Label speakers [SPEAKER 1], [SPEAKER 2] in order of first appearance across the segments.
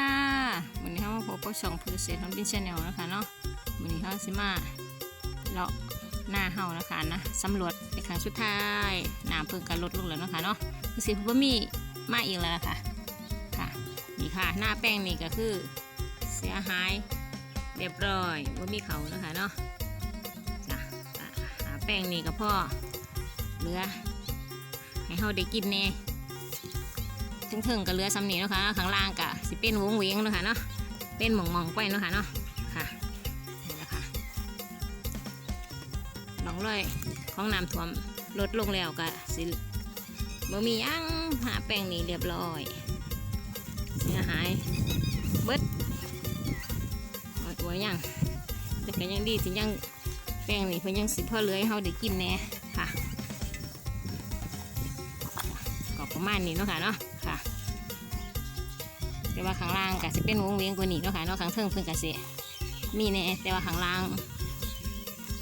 [SPEAKER 1] ค่ะวันนี้เรามาพบกับช่องพือเศษของบินชาแนลนะคะเนาะวันนี้เราสิมาเลาะหน้าเฮานะคะนะสำรวจในครั้งสุดท้ายน้ำเพิ่งกันลดลงแล้วเนาะคะเนาะคือสิบ่มีมาอีกแล้วล่ะค่ะค่ะนี่ค่ะหน้าแป้งนี่ก็คือเสียหายเรียบร้อยว่ามีเขานะคะเนาะจ้ะหาแป้งนี่ก็พ่อเหลือให้เฮาได้กินแน่ถึงๆกับเรือซ้ำนี่นะคะข้างล่างกะ สิเป็นวงเวงเนาะคะเนาะเป็นหม่องๆไปเนาะคะเนาะค่ะนี่แหละค่ะหนองเลยของน้ำท่วมลดลงแล้วกะสิบ่มีหยังหาแป้งนี่เรียบร้อยเสียหายเบิดหมดตัวยังแต่ก็ยังดีที่ยังแป้งนี่เพิ่นยังสิพ่อเลือให้เฮาได้กินแน่ค่ะก็ประมาณนี้เนาะค่ะเนาะค่ะ แต่ว่าข้างล่างก็สิเป็นวงเวียงกว่านี้เนาะค่ะเนาะข้างเทิงเพิ่นก็สิมีแน่แต่ว่าข้างล่าง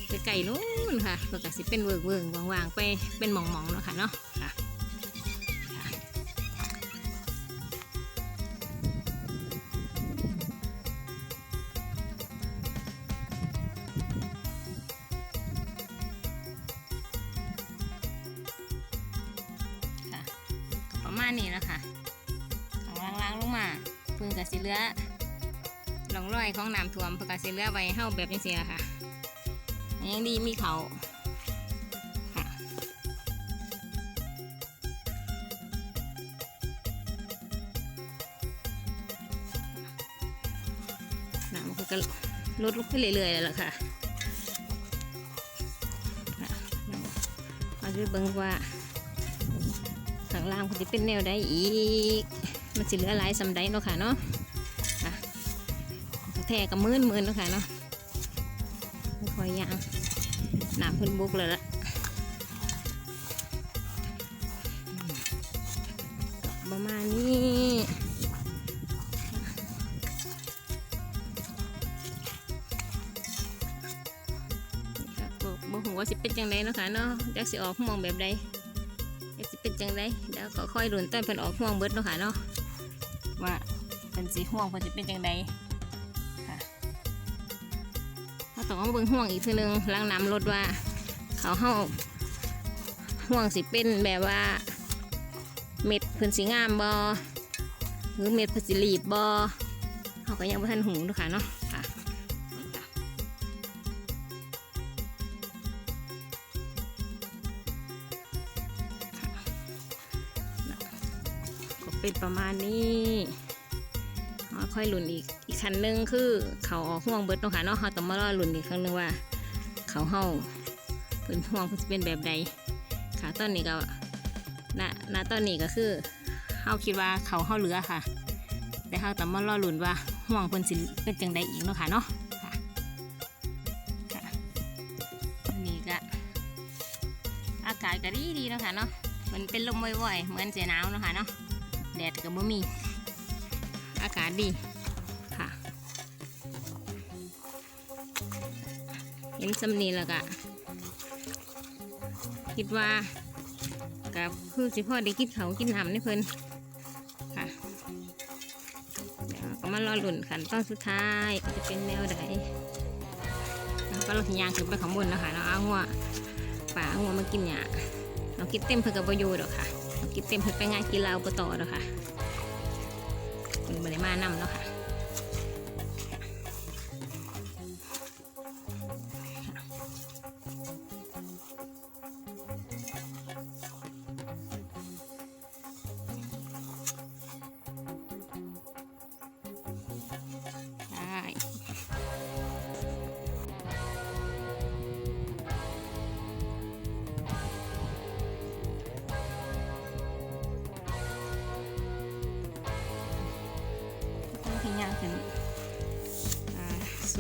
[SPEAKER 1] ไปไก่นู้นค่ะเพิ่นก็สิเป็นเวิร์กเวิร์กวางๆไปเป็นหมองๆเนาะค่ะเนาะค่ะประมาณนี้แล้วค่ะ งมา เพึ่งกระสิเลือหลงรอยของน้ำท่วมเพึ่งกะสิเลือไว้เฮาแบบนี้เสียค่ะยังดีมีเขาน้ำมันก็ลดลงไปเรื่อยๆแล้วล่ะค่ะค่ะมาดูเบิ่งว่าข้างล่างมันจะเป็นแนวใดอีก มันจะเหลือหลายสำไดเนาะค่ะเนาะแท่กับมื่นมื่นเนาะค่ะเนาะค่อยย่างหนาเพิ่นบุกเลยละมประมาณนี้ค่ะบ่หัวาสิเป็นจังไดเนาะค่ะเนาะจักสิออกมองแบบใดเอ๊ะสิเป็นจังไดเดี๋ยวก็ค่อยรุนต้นเพิ่นออกห่วงเบิดเนาะค่ะเนาะ ว่าเป็นสีห่วงเพิ่นสิเป็นจังไดค่ะเราต้องมาเบิ่งห่วงอีกทีนึงล้างน้ำรถว่า เขาเฮาห่วงสิเป็นแบบว่า เม็ดเพิ่นสีงามบอหรือเม็ดเพิ่นสิรีบบอเขาก็ยังบ่ทันหูเนาะค่ะเนาะ เป็นประมาณนี้เอาค่อยหลุนอีกอีกคันหนึงคือเขาออกห่วงเบิดเนาะค่ะเนาะเขาต้องมารอหลุนอีกครั้งหนึงว่า เขาเฮาเป็นห่วงเพิ่นเป็นแบบใดค่ะตอนนี้ก็ณณตอนนี้ก็คือเฮาคิดว่าเขาเฮาเหลือค่ะ แต่เฮาต้องมารอหลุนว่าห่วงเพิ่นสิเป็นจังใดอีกเนาะค่ะเนาะค่ะค่ะอันนี่ก็อากาศก็ดีดีเนาะค่ะเนาะมันเป็นลมว่อยๆ เหมือนเสียหนาวเนาะค่ะเนาะ แดดก็บ่มี อากาศดีค่ะ เห็นสำนีแล้วก็คิดว่ากับคือสิพ่อได้กินเขากินน้ำนี่เพิ่นค่ะเดี๋ยวก็มารอลุ่นขันตอนสุดท้ายจะเป็นแนวใดแล้วก็เราขยางขึ้นไปข้างบนนะคะเนาเอาหัวป่าหัวมากินหญ้าเรากินเต็มเพื่อกับประโยชน์หรอกค่ะ กินเต็มเพื่อไปงานกีฬาอบตหรอกค่ะคุณบริมานำเนาะค่ะ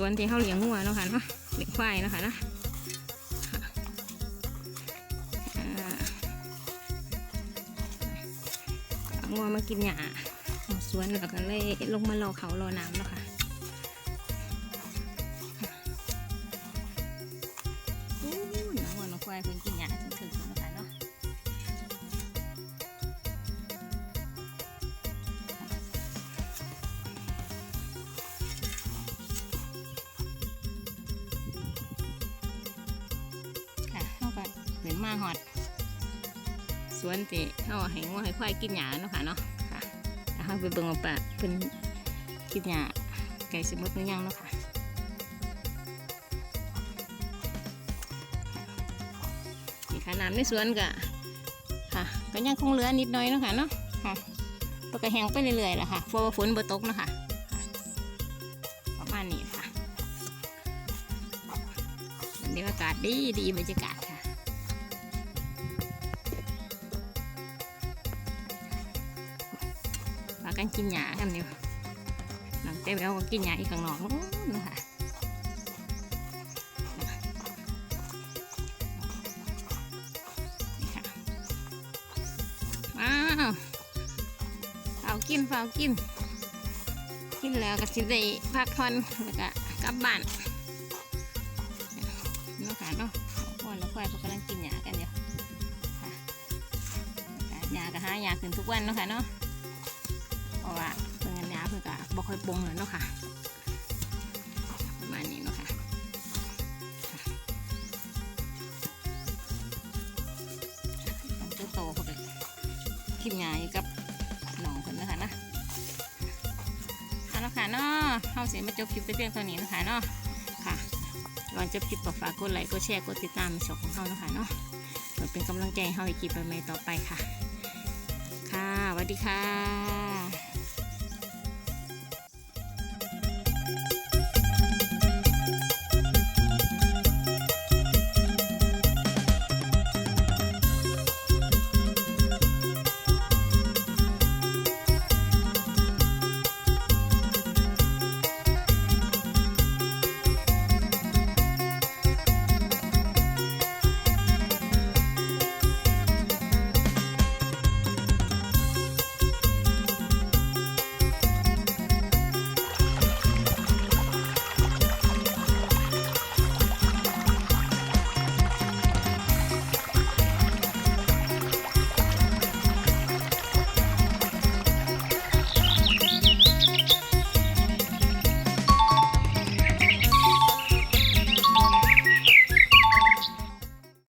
[SPEAKER 1] สวนที่เขาเลี้ยงงัวเนาะค่ะเนาะเลี้ยงควายเนาะค่ะเนาะค่ะอ่าเอางัวมากินหญ้าสวนแล้วก็เลยลงมารอเขารอน้ำเนาะค่ะอู้น้องวัวน้องควายเพิ่นกินหญ้า มาหอด สวนติเขาให้งัวให้ควายกินหญ้าเนาะค่ะเนาะค่ะแล้วเราไปเบิ่งว่าปเพิ่นกินหญ้าไก่สมมติหรือยังเนาะค่ะนี่ค่ะน้ำในสวนก็ค่ะ ก็ยังคงเหลือนิดหน้อยเนาะค่ะเนาะค่ะปกแหงไปเรื่อยๆแหละค่ะเพราะว่าฝนบ่ตกเนาะค่ะค่ะประมาณนี้ค่ะบรรยากาศดีดีบรรยากาศ กันกินหญ้ากันอยู่น้องเต้แววก็กินหญ้าอีกข้างนอกนู้นนะคะนี่ค่ะว้าวเอากินเฝ้ากิน กินแล้วก็สิได้พักผ่อนแล้วก็กลับบ้านเนาะค่ะเนาะพ่อแล้วค่อยเขากำลังกินหญ้ากันอยู่ค่ะหญ้าก็หาหญ้าขึ้นทุกวันเนาะค่ะเนาะ ว่าเพิ่อันยาเพิ่งก็บ่ค่อยปรุงเลยเนาะค่ะประมาณนี้เนาะค่ะมันจะโตเข้าไปกินยายกับหนองคนนะคะนะเอาละค่ะเนาะเข้าเสียมาจบคลิปไปเพียงเท่านี้นะคะเนาะค่ะก่อนจบคลิปก็ฝากกดไลค์กดแชร์กดติดตามช่องของเขานะคะเนาะเป็นกำลังใจให้เขาอีกคลิปใหม่ต่อไปค่ะ ค่ะสวัสดีค่ะ